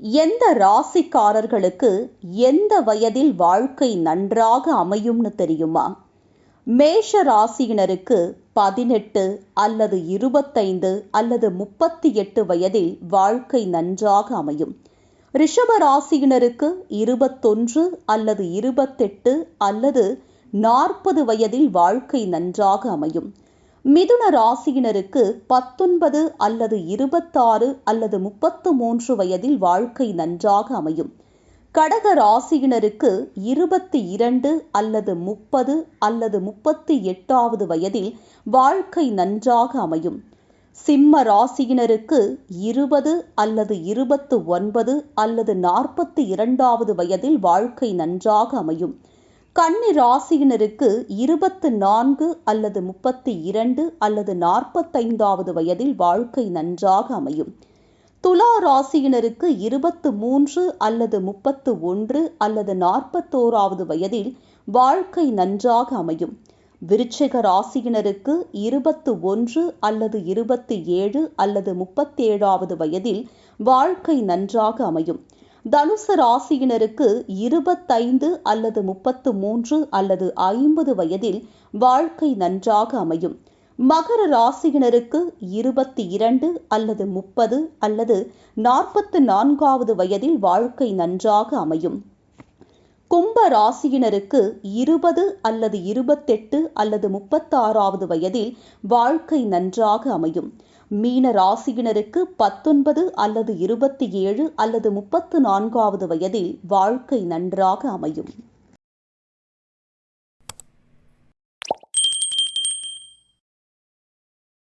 எந்த ராசிக்காரர்களுக்கு எந்த வயதில் வாழ்க்கை நன்றாக அமையும்னு தெரியுமா? மேஷ ராசியினருக்கு பதினெட்டு அல்லது இருபத்தைந்து அல்லது முப்பத்தி எட்டு வயதில் வாழ்க்கை நன்றாக அமையும். ரிஷப ராசியினருக்கு இருபத்தொன்று அல்லது இருபத்தெட்டு அல்லது நாற்பது வயதில் வாழ்க்கை நன்றாக அமையும். மிதுன ராசியினருக்கு பத்தொன்பது அல்லது இருபத்தாறு அல்லது முப்பத்து மூன்று வயதில் வாழ்க்கை நன்றாக அமையும். கடக ராசியினருக்கு இருபத்தி இரண்டு அல்லது முப்பது அல்லது முப்பத்தி எட்டாவது வயதில் வாழ்க்கை நன்றாக அமையும். சிம்ம ராசியினருக்கு இருபது அல்லது இருபத்து ஒன்பது அல்லது நாற்பத்தி இரண்டாவது வயதில் வாழ்க்கை நன்றாக அமையும். கன்னி ராசியினருக்கு இருபத்து நான்கு அல்லது முப்பத்தி இரண்டு அல்லது நாற்பத்தைந்தாவது வயதில் வாழ்க்கை நன்றாக அமையும். துலா ராசியினருக்கு இருபத்து மூன்று அல்லது முப்பத்து ஒன்று அல்லது நாற்பத்தோராவது வயதில் வாழ்க்கை நன்றாக அமையும். விருச்சிக ராசியினருக்கு இருபத்து ஒன்று அல்லது இருபத்தி ஏழு அல்லது முப்பத்தேழாவது வயதில் வாழ்க்கை நன்றாக அமையும். தனுசு ராசியினருக்கு இருபத்தைந்து அல்லது முப்பத்து மூன்று அல்லது ஐம்பது வயதில் வாழ்க்கை நன்றாக அமையும். மகர ராசியினருக்கு இருபத்தி இரண்டு அல்லது முப்பது அல்லது நாற்பத்து நான்காவது வயதில் வாழ்க்கை நன்றாக அமையும். கும்ப ராசியினருக்கு இருபது அல்லது இருபத்தெட்டு அல்லது முப்பத்தாறாவது வயதில் வாழ்க்கை நன்றாக அமையும். மீன ராசியினருக்கு பத்தொன்பது அல்லது இருபத்தி ஏழு அல்லது முப்பத்து நான்காவது வயதில் வாழ்க்கை நன்றாக அமையும்.